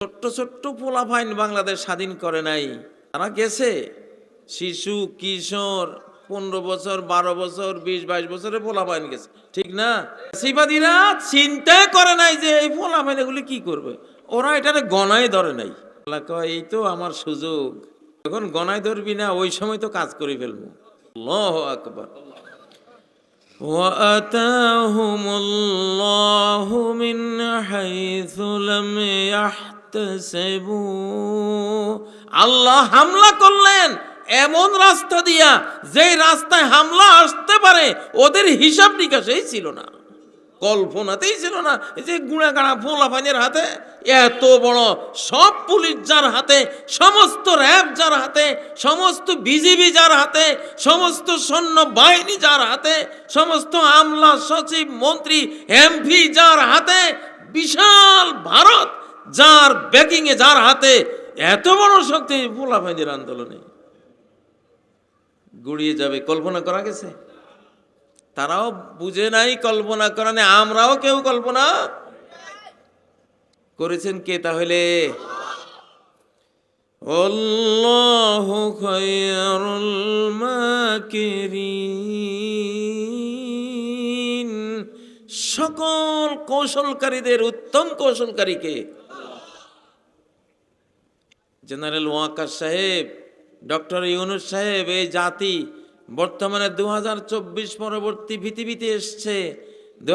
ছোট্ট ছোট্ট পোলাফাইন বাংলাদেশ স্বাধীন করে নাই তারা গেছে শিশু কিশোর পনেরো বছর বারো বছর বিশ বাইশ বছরের পোলাফাইন গেছে ঠিক না সিবাদীরা চিন্তা করে নাই যে এই পোলাফাইন এগুলি কি করবে ওরা এটারে গনায় ধরে নাই আল্লাহ কয়, এই তো আমার সুযোগ যখন গনায় ধরবি না ওই সময় তো কাজ করে ফেলবো আল্লাহ আকবার وآتاهم الله من حيث لم يحتسبوا আল্লাহ হামলা করলেন, এমন রাস্তা দিয়া যেই রাস্তায় হামলা আসতে পারে, ওদের হিসাব নিকাশেই ছিল না। কল্পনাতেই ছিল না এই যে গুঁড়া গাড়া ফোলা পানির হাতে, এত বড় সব পুলিশ যার হাতে, সমস্ত র্যাব যার হাতে, সমস্ত বিজিবি যার হাতে, সমস্ত সৈন্য বাহিনী যার হাতে, সমস্ত আমলা সচিব, মন্ত্রী এমপি যার হাতে, বিশাল ভারত যার ব্যাকিংয়ে যার হাতে এত বড় শক্তি ফোলা পানির আন্দোলনে। গুড়িয়ে যাবে, কল্পনা করা গেছে? তারাও বুঝে নাই, কল্পনা করা নেই, আমরাও কেউ কল্পনা করেছেন কে তাহলে? অল্লাহু মাকিরিন। সকল কৌশলকারীদের উত্তম কৌশলকারীকে। জেনারেল ওয়াকার সাহেব, ডক্টর ইউনুস সাহেব, এই জাতি বর্তমানে দু হাজার চব্বিশ পরবর্তী পৃথিবীতে এসছে। দু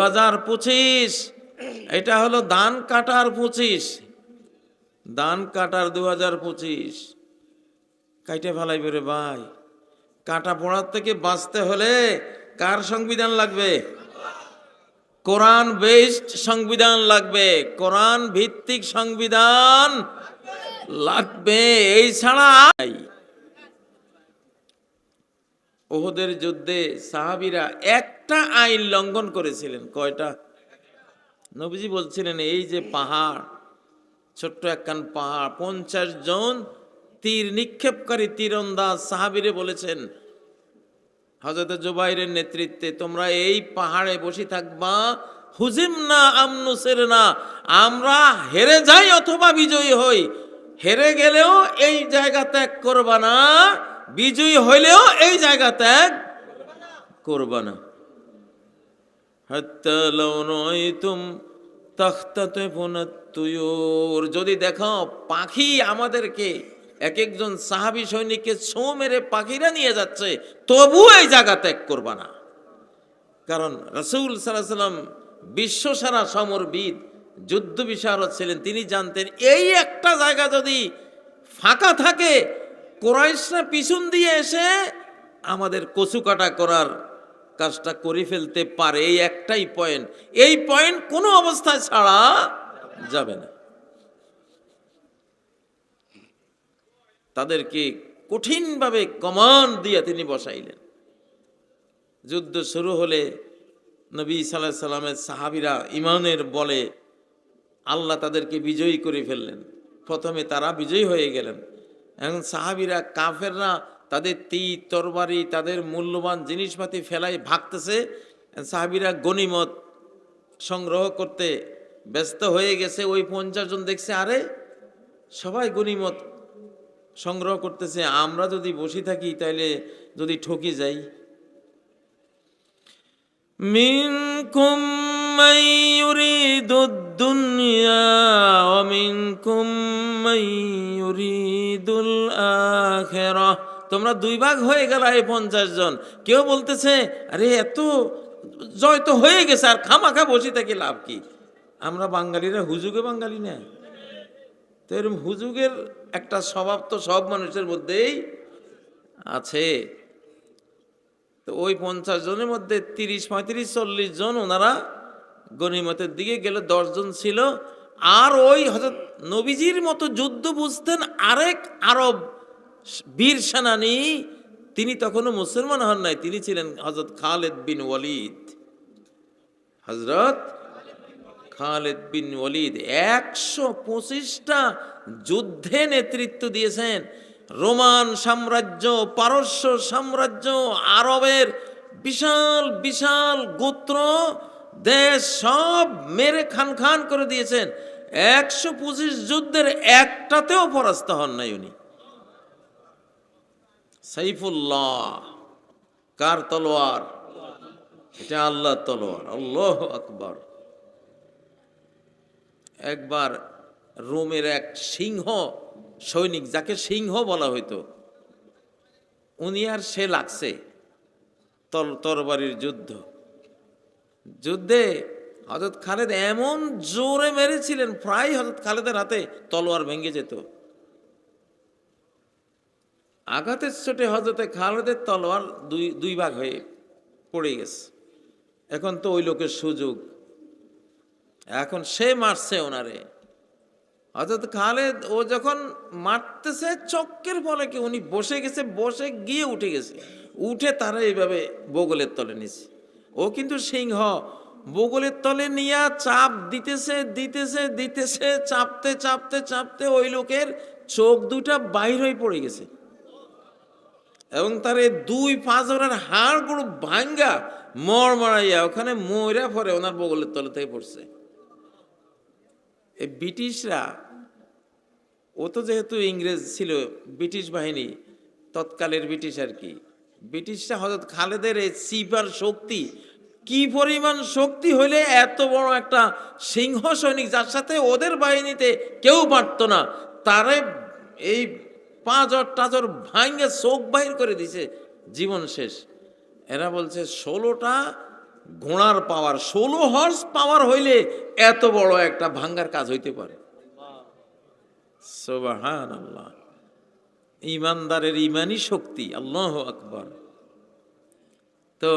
এটা হলো দান কাটার পঁচিশ। দান কাটার দু হাজার পঁচিশ। কাইটে ফেলাই বেরে ভাই। কাটা পড়ার থেকে বাঁচতে হলে কার সংবিধান লাগবে? কোরআন বেসড সংবিধান লাগবে, কোরআন ভিত্তিক সংবিধান লাগবে, এই ছাড়া। ওহদের যুদ্ধে সাহাবিরা একটা আইন লঙ্ঘন করেছিলেন, কয়টা নবীজি বলছিলেন, এই যে পাহাড়, ছোট্ট একখান পাহাড়, পঞ্চাশ জন তীর, নিক্ষেপকারী তীরন্দাজ সাহাবিরে বলেছেন হজরত জুবাইরের নেতৃত্বে তোমরা এই পাহাড়ে বসে থাকবা, হুজিম না আমনুসের না, আমরা হেরে যাই অথবা বিজয়ী হই। হেরে গেলেও এই জায়গা ত্যাগ করবা না, বিজয়ী হইলেও এই জায়গা ত্যাগ করবা না। যদি দেখো পাখি আমাদেরকে এক একজন সাহাবী সৈনিককে ছোঁ মেরে পাখিরা নিয়ে যাচ্ছে, তবু এই জায়গা ত্যাগ করবা না। কারণ রসুল সাল্লাম বিশ্বসারা সমরবিদ যুদ্ধ বিশারদ ছিলেন, তিনি জানতেন এই একটা জায়গা যদি ফাঁকা থাকে, কোরাইশরা পিছন দিয়ে এসে আমাদের কচু কাটা করার কাজটা করে ফেলতে পারে, এই একটাই পয়েন্ট এই পয়েন্ট কোনো অবস্থায় ছাড়া যাবে না। তাদেরকে কঠিনভাবে কমান্ড দিয়ে তিনি বসাইলেন। যুদ্ধ শুরু হলে নবী সাল্লাহ সাল্লামের সাহাবিরা ইমানের বলে আল্লাহ তাদেরকে বিজয়ী করে ফেললেন। প্রথমে তারা বিজয়ী হয়ে গেলেন। এখন সাহাবিরা কাফেররা তাদের তীর, তরবারি, তাদের মূল্যবান জিনিসপাতি ফেলাই ভাগতেছে। সাহাবিরা গনিমত সংগ্রহ করতে ব্যস্ত হয়ে গেছে। ওই পঞ্চাশ জন দেখছে, আরে সবাই গনিমত সংগ্রহ করতেছে আমরা যদি বসে থাকি তাহলে যদি ঠকি যাই منكم من يريد الدنيا ومنكم من يريد الآخرة তোমরা দুই ভাগ হয়ে গেল এই পঞ্চাশ জন কেউ বলতেছে আরে এত জয় তো হয়ে গেছে আর খামাখা বসে থাকি লাভ কি আমরা বাঙালিরা হুজুগে বাঙালি না তো এরকম হুজুগের একটা স্বভাব তো সব মানুষের মধ্যেই আছে। তো ওই পঞ্চাশ জনের মধ্যে তিরিশ, পঁয়ত্রিশ, চল্লিশ জন ওনারা গনিমতের দিকে গেলে দশজন ছিল। আর ওই হজরত নবীজির মতো যুদ্ধ বুঝতেন আরেক আরব বীর সেনানি, তিনি তখনও মুসলমান হন নাই, তিনি ছিলেন হজরত খালেদ বিন ওয়ালিদ। হজরত খালেদ বিন ওয়ালিদ একশো পঁচিশটা যুদ্ধে নেতৃত্ব দিয়েছেন। রোমান সাম্রাজ্য, পারস্য সাম্রাজ্য, আরবের বিশাল বিশাল গোত্র, দেশ সব মেরে খান খান করে দিয়েছেন। একশো পঁচিশ যুদ্ধের একটাতেও পরাস্ত হন নাই উনি। সাইফুল্লাহ, কার তলোয়ার? এটা আল্লাহ তলোয়ার, আল্লাহ আকবর। একবার রোমের এক সিংহ, সৈনিক, যাকে সিংহ বলা হইতো, উনি আর সে লাগছে তল তরবারির যুদ্ধ। যুদ্ধে হজরত খালেদ এমন জোরে মেরেছিলেন, প্রায় হজরত খালেদের হাতে তলোয়ার ভেঙে যেত। আঘাতের চোটে হজরতে খালেদের তলোয়ার দুই দুই ভাগ হয়ে পড়ে গেছে। এখন তো ওই লোকের সুযোগ। এখন সে মারছে ওনারে। হজরত খালেদ, ও যখন মারতেছে, চক্কের ফলে কি উনি বসে গেছে, বসে গিয়ে উঠে গেছে। উঠে তারা এইভাবে বগলের তলে নিছে। ও কিন্তু সিংহ। বগলের তলে নিয়ে চাপ দিতেছে দিতেছে দিতেছে, চাপতে চাপতে চাপতে ওই লোকের চোখ দুটা বাইর হয়ে পড়ে গেছে। এবং তার এই দুই পাঁচ ওনার হাড়গুলো ভাঙ্গা মর মারাইয়া ওখানে ময়রা পরে ওনার বগলের তলে থেকে পড়ছে। এই ব্রিটিশরা, ও তো যেহেতু ইংরেজ ছিল ব্রিটিশ বাহিনী, তৎকালের ব্রিটিশ আর কি, ব্রিটিশরা হজরত খালেদের এই সিপার শক্তি কি পরিমাণ শক্তি হইলে এত বড় একটা সিংহ সৈনিক, যার সাথে ওদের বাহিনীতে কেউ পারত না, তারে এই পাঁচর টাচর ভাঙে চোখ বাহির করে দিছে, জীবন শেষ। এরা বলছে, ষোলোটা ঘোড়ার পাওয়ার, ষোলো হর্স পাওয়ার হইলে এত বড় একটা ভাঙ্গার কাজ হইতে পারে। ইমানদারের ইমানই শক্তি, আল্লাহ আকবর। তো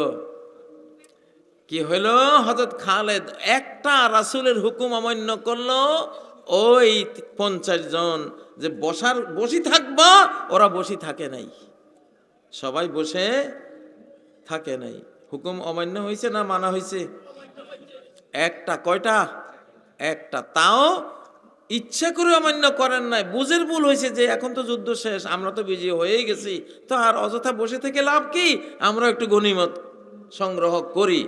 কি হইল? হজরত খালেদ একটা রাসুলের হুকুম অমান্য করল, ওই পঞ্চাশ জন যে বসার, বসি থাকবা, ওরা বসি থাকে নাই। সবাই বসে থাকে নাই। হুকুম অমান্য হয়েছে না মানা হয়েছে? একটা কয়টা? একটা। তাও ইচ্ছা করে অমান্য করেন নাই। বুঝের ভুল হয়েছে যে এখন তো যুদ্ধ শেষ, আমরা তো বিজয়ী হয়েই গেছি। তো আর অযথা বসে থেকে লাভ কি? আমরা একটু গণিমত সংগ্রহ করি।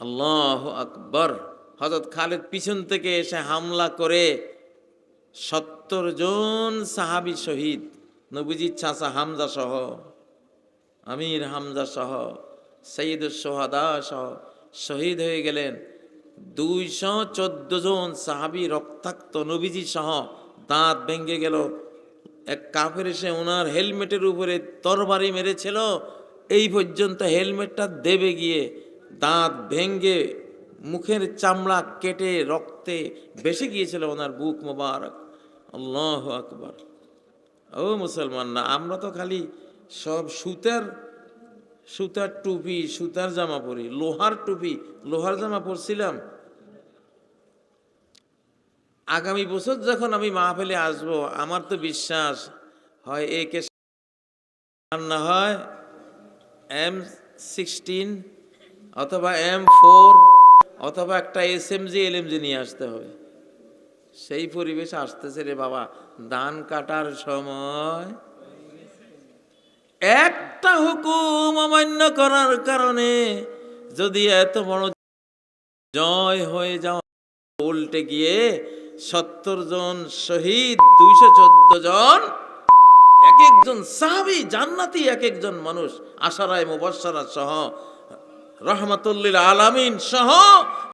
আল্লাহ আকবর। হজরত খালেদ পিছন থেকে এসে হামলা করে সত্তর জন সাহাবি শহীদ। নবীজির চাচা হামজা সহ আমির হামজা সহ সঈদ সোহাদা সহ শহীদ হয়ে গেলেন দুইশো চোদ্দ জন সাহাবি রক্তাক্ত নবীজি সহ। দাঁত ভেঙে গেল। এক কাফের এসে ওনার হেলমেটের উপরে তরবারি মেরেছিল। এই পর্যন্ত হেলমেটটা দেবে গিয়ে দাঁত ভেঙ্গে মুখের চামড়া কেটে রক্তে বেসে গিয়েছিল ওনার বুক মোবারক। আল্লাহ আকবর। ও মুসলমান না আমরা তো খালি সব সুতার সুতার টুপি, সুতার জামা পরি, লোহার টুপি, লোহার জামা পরছিলাম। আগামী বছর যখন আমি মাহফিলে আসব, আমার তো বিশ্বাস হয় এ কে না হয় এম সিক্সটিন অথবা এম ফোর অথবা একটা S M G, L M G নিয়ে আসতে হবে। সেই পরিবেশ আসতেছে রে বাবা। ধান কাটার সময় একটা হুকুম অমান্য করার কারণে যদি এত বড় জয় হয়ে যাওয়া, উল্টে গিয়ে সত্তর জন শহীদ, দুইশো চোদ্দ জন, এক একজন সাহাবি, জান্নাতি এক একজন মানুষ, আশারায় মুবাসারা সহ, রহমাতুল্লিল আলামিন সহ